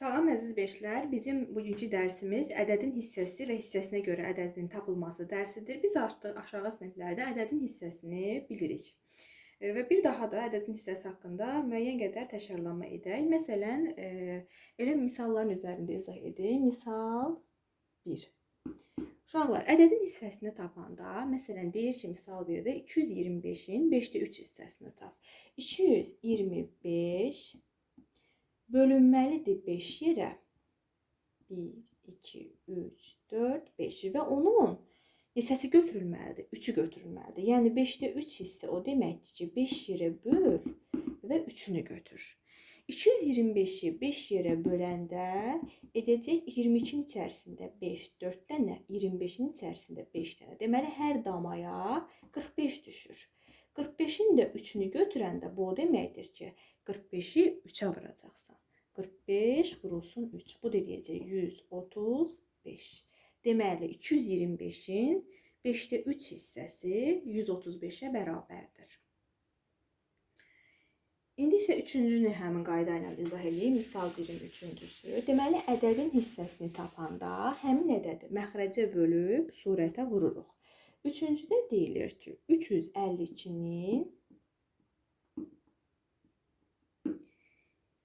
Salam əziz beşlər. Bizim bugünkü dərsimiz ədədin hissəsi və hissəsinə görə ədədin tapılması dərsidir. Biz artıq aşağı siniflərdə ədədin hissəsini bilirik. E, Və bir daha da ədədin hissəsi haqqında müəyyən qədər təkrarlanma edək. Məsələn, e, elə misalların üzərində izah edək. Misal 1. Uşaqlar, ədədin hissəsini tapanda, məsələn, deyir ki, misal 1-də 225-in 5-də 3 hissəsini tap. 225 bölünməlidir 5 yerə. 1, 2, 3, 4, 5 və onun hissəsi götürülməlidir. 3-ü götürülməlidir. Yəni 5-də 3 hissə o deməkdir ki, 5 yerə böl və 3-ünü götür. 225-i 5 yerə böləndə edəcək 22-nin içərisində 5, 4 dənə, 25-in içərisində 5 dənə. Deməli hər damaya 45 düşür. 45-in də 3-ünü götürəndə bu o deməkdir ki, 45-i 3-ə vuracaqsan. 45 vurulsun 3. Bu da eləyəcək 135. Deməli 225-in 5-də 3 hissəsi 135-ə bərabərdir. İndi isə üçüncünü həmin qayda ilə izah edeyim. Misal 1-in üçüncüsü. Deməli ədədin hissəsini tapanda həmin ədədi məxrəcə bölüb surətə vururuq. Üçüncüdə deyilir ki, 352-nin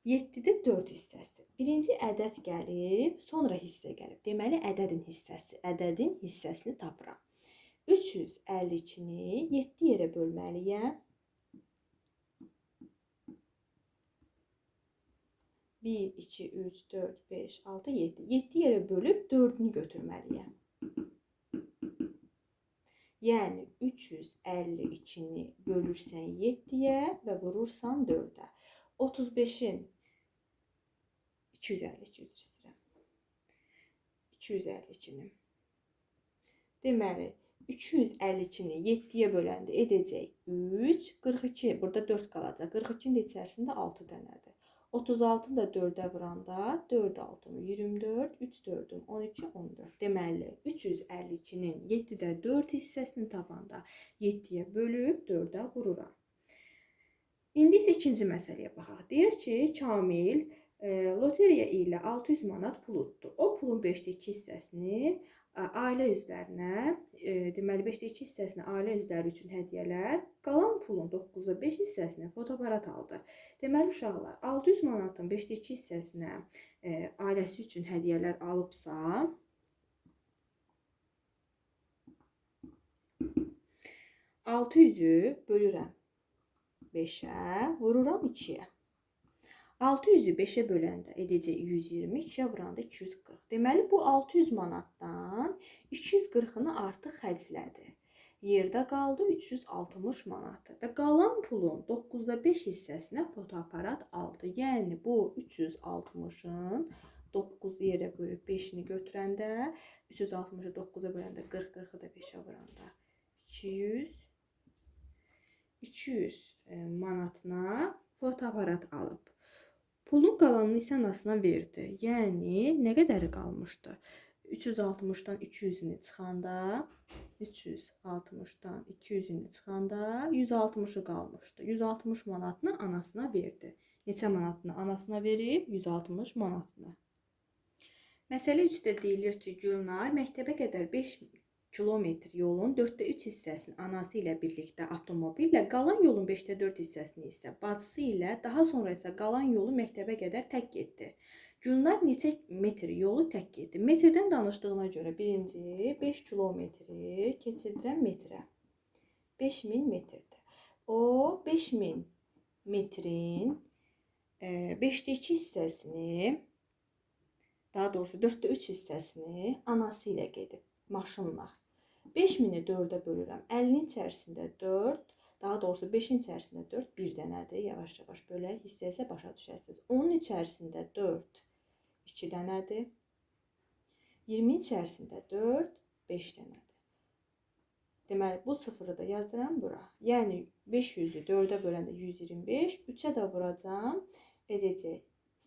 7-də 4 hissəsi. Birinci ədəd gəlib, sonra hissə gəlib. Deməli ədədin hissəsi, ədədin hissəsini tapıram. 352-ni 7 yerə bölməliyəm. 1, 2, 3, 4, 5, 6, 7. 7 yerə bölüb 4-ünü götürməliyəm. Yəni 352-ni bölürsən 7-yə və vurursan 4-ə. 35-in 252 üzr istəyirəm. 252-ni. Deməli 252-ni 7-yə böləndə edəcək 3, 42. Burada 4 qalacaq. 42-nin də içərisində 6 dənədir. 36-nı da 4-ə vuranda 4 6 24, 3 4 12 14. Deməli 352-nin 7-də 4 hissəsini tapanda 7-yə bölüb 4-ə vururam. İndi isə ikinci məsələyə baxaq. Deyir ki, Kamil loteriya ilə 600 manat pul utdu. O pulun 5-də 2 hissəsini ə, ailə üzvlərinə, e, deməli 5-də 2 hissəsini ailə üzvləri üçün hədiyyələr, qalan pulun 9-da 5 hissəsini fotoaparat aldı. Deməli uşaqlar 600 manatın 5-də 2 hissəsinə e, ailəsi üçün hədiyyələr alıbsa, Altı yüzü bölürəm 5-ə, vururam 2-yə. 600-ü 5-ə böləndə edəcək 120, 2-yə vuranda 240. Deməli bu 600 manatdan 240-ını artıq xərclədi. Yerdə qaldı 360 manatı və qalan pulun 9-da 5 hissəsinə fotoaparat aldı. Yəni bu 360-ın 9 yerə bölüb 5-ini götürəndə 360-ı 9-a böləndə 40, 40-ı da 5-ə vuranda 200 200 e, manatına fotoaparat alıb. Pulun qalanını isə anasına verdi. Yəni nə qədəri qalmışdı? 360-dan 200-ünü çıxanda 360-dan 200-ünü çıxanda 160-ı qalmışdı. 160 manatını anasına verdi. Neçə manatını anasına verib? 160 manatını. Məsələ 3-də deyilir ki, Gülnar məktəbə qədər 5 kilometr yolun 4də 3 hissəsini anası ilə birlikdə avtomobillə, qalan yolun 5də 4 hissəsini isə bacısı ilə, daha sonra isə qalan yolu məktəbə qədər tək getdi. Gülnar neçə metr yolu tək getdi? Metrdən danışdığına görə birinci 5 kilometri keçirdirəm metrə. 5000 metrdir. O 5000 metrin 5də 2 hissəsini daha doğrusu 4də 3 hissəsini anası ilə gedib maşınla. 5000-i 4-ə bölürəm. 50-nin içərisində 4, daha doğrusu 5-in içərisində 4 bir dənədir. Yavaş-yavaş bölək, hissə isə başa düşəsiniz. 10-un içərisində 4 2 dənədir. 20-in içərisində 4 5 dənədir. Deməli bu sıfırı da yazıram bura. Yəni 500-ü 4-ə böləndə 125, 3-ə də vuracam. Edəcək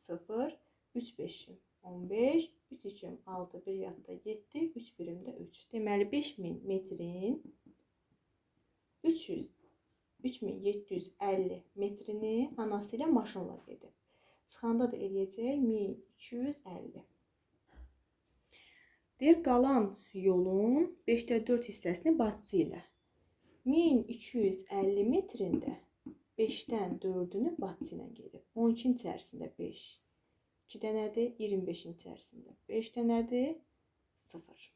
0 3 5-im 15, 3 2 6, 1 yadda 7, 3 birimdə 3. Deməli 5000 metrin 300 3750 metrini anası ilə maşınla gedib. Çıxanda da eləyəcək 1250. Deyir qalan yolun 5də 4 hissəsini bacısı ilə 1250 metrində 5-dən 4-ünü bacısı ilə gedib. 12-nin içərisində 5. 2 dənədir 25-in içərisində. 5 dənədir 0.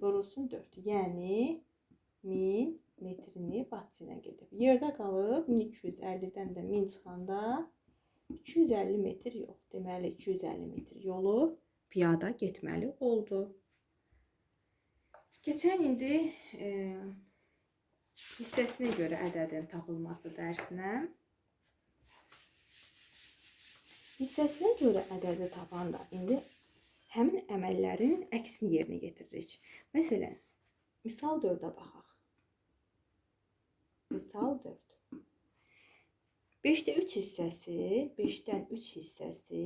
Vurulsun 4. Yəni 1000 metrini ilə gedib. Yerdə qalıb 1250-dən də 1000 çıxanda 250 metr yox. Deməli 250 metr yolu piyada getməli oldu. Keçən indi e, hissəsinə görə ədədin tapılması dərsinə. Hissəsinə görə ədədi tapanda indi həmin əməllərin əksini yerinə yetiririk. Məsələn, misal 4-ə baxaq. Misal 4. 5-də 3 hissəsi, 5-dən 3 hissəsi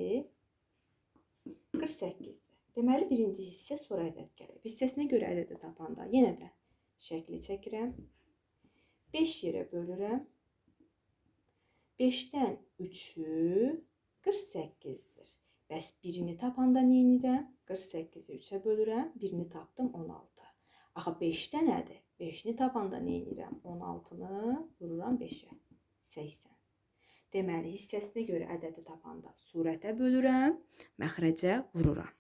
48-dir. Deməli, birinci hissə sonra ədəd gəlir. Hissəsinə görə ədədi tapanda yenə də şəkli çəkirəm. 5 yerə bölürəm. 5-dən 3-ü 48-dir. Bəs birini tapanda nə edirəm? 48-i 3-ə bölürəm, birini tapdım 16. Axı 5-də nədir? 5-ni tapanda nə edirəm? 16-nı vururam 5-ə. 80. Deməli, hissəsinə görə ədədi tapanda surətə bölürəm, məxrəcə vururam.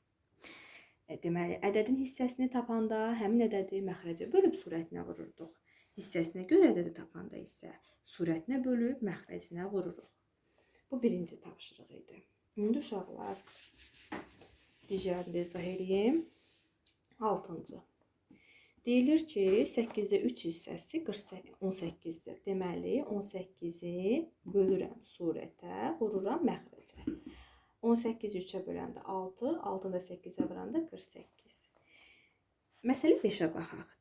E, deməli, ədədin hissəsini tapanda həmin ədədi məxrəcə bölüb surətinə vururduq. Hissəsinə görə ədədi tapanda isə surətinə bölüb məxrəcinə vururuq. Bu birinci tapşırıq idi. İndi uşaqlar digərini izah edeyim. 6-cı. Deyilir ki, 8-də 3 hissəsi 18-dir. Deməli, 18-i bölürəm surətə, vururam məxrəcə. 18-i 3-ə böləndə 6, 6-nı da 8-ə vuranda 48. Məsələ 5-ə baxaq.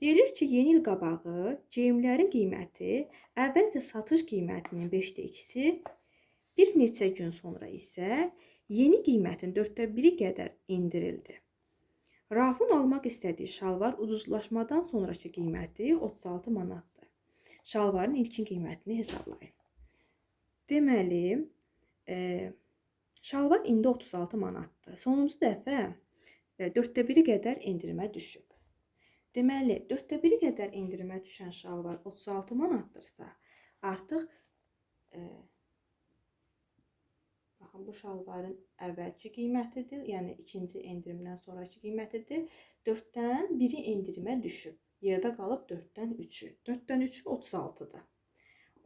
Deyilir ki, yeni il qabağı geyimlərin qiyməti əvvəlcə satış qiymətinin 5də 2-si, bir neçə gün sonra isə yeni qiymətin 4də 1-i qədər endirildi. Rafın almaq istədiyi şalvar ucuzlaşmadan sonrakı qiyməti 36 manatdır. Şalvarın ilkin qiymətini hesablayın. Deməli, e, şalvar indi 36 manatdır. Sonuncu dəfə e, 4də 1-i qədər endirimə düşüb. Deməli, 4də 1-i qədər endirimə düşən şalvar 36 manatdırsa, artıq e, baxın bu şalvarın əvvəlki qiymətidir, yəni ikinci endirimdən sonrakı qiymətidir. 4-dən 1-i endirimə düşüb. Yerdə qalıb 4-dən 3-ü. 4-dən 3-ü 36-dır.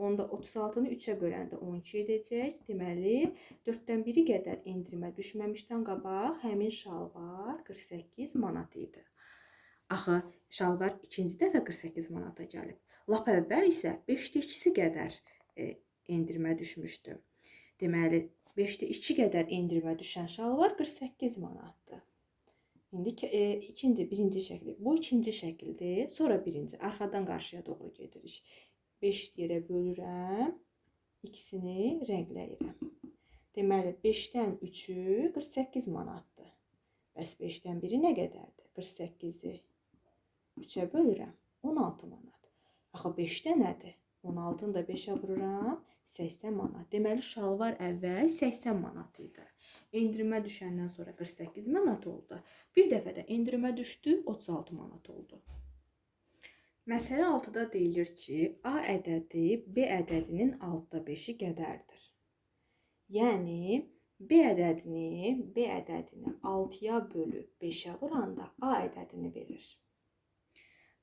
Onda 36-nı 3-ə böləndə 12 edəcək. Deməli, 4-dən 1-i qədər endirimə düşməmişdən qabaq həmin şalvar 48 manat idi. Axı şalvar ikinci dəfə 48 manata gəlib. Lap əvvəl isə 5də 2-si qədər e, endirimə düşmüşdü. Deməli, 5də 2 qədər endirimə düşən şalvar 48 manatdır. İndi e, ikinci, birinci şəkli. Bu ikinci şəkildir. Sonra birinci. Arxadan qarşıya doğru gedirik. 5 yerə bölürəm. İkisini rəngləyirəm. Deməli, 5-dən 3-ü 48 manatdır. Bəs 5-dən 1-i nə qədərdir? 48-i 3-ə bölürəm. 16 manat. Axı 5-də nədir? 16-nı da 5-ə vururam. 80 manat. Deməli şalvar əvvəl 80 manat idi. Endirimə düşəndən sonra 48 manat oldu. Bir dəfə də endirimə düşdü, 36 manat oldu. Məsələ 6-da deyilir ki, A ədədi B ədədinin 6-da 5-i qədərdir. Yəni B ədədini B ədədini 6-ya bölüb 5-ə vuranda A ədədini verir.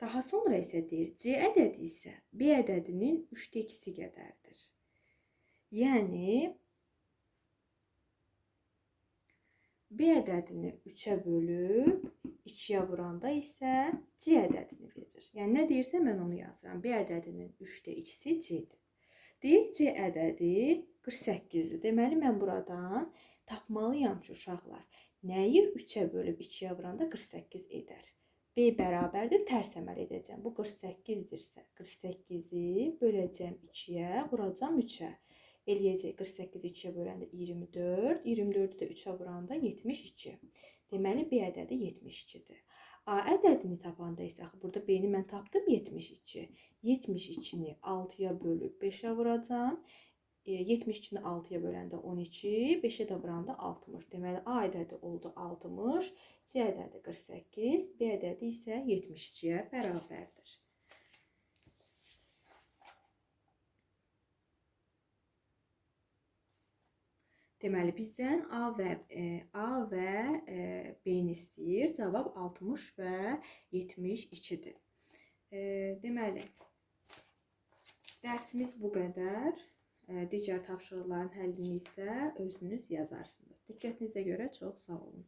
Daha sonra isə deyir, C ədədi isə B ədədinin 3də 2-si qədərdir. Yəni B ədədini 3-ə bölüb 2-yə vuranda isə C ədədini verir. Yəni nə deyirsə mən onu yazıram. B ədədinin 3də 2-si C-dir. Deyir C ədədi 48-dir. Deməli mən buradan tapmalıyam ki, uşaqlar, nəyi 3-ə bölüb 2-yə vuranda 48 edər. B bərabərdir, tərs əməl edəcəm. Bu 48-dirsə, 48-i böləcəm 2-yə, vuracam 3-ə. Eləyəcək 48-i 2-yə böləndə 24, 24-ü də 3-ə vuranda 72. Deməli, B ədədi 72-dir. A ədədini tapanda isə axı burada B-ni mən tapdım 72. 72-ni 6-ya bölüb 5-ə vuracam. 70 içini 6'ya böləndə 12, 5-ə də vuranda 60. Deməli A ədədi oldu 60, C ədədi 48, B ədədi isə 72-yə bərabərdir. Deməli bizdən A və e, A və e, B-ni istəyir. Cavab 60 və 72-dir. E, deməli dərsimiz bu qədər. Digər tapşırıqların həllini isə özünüz yazarsınız. Diqqətinizə görə çox sağ olun.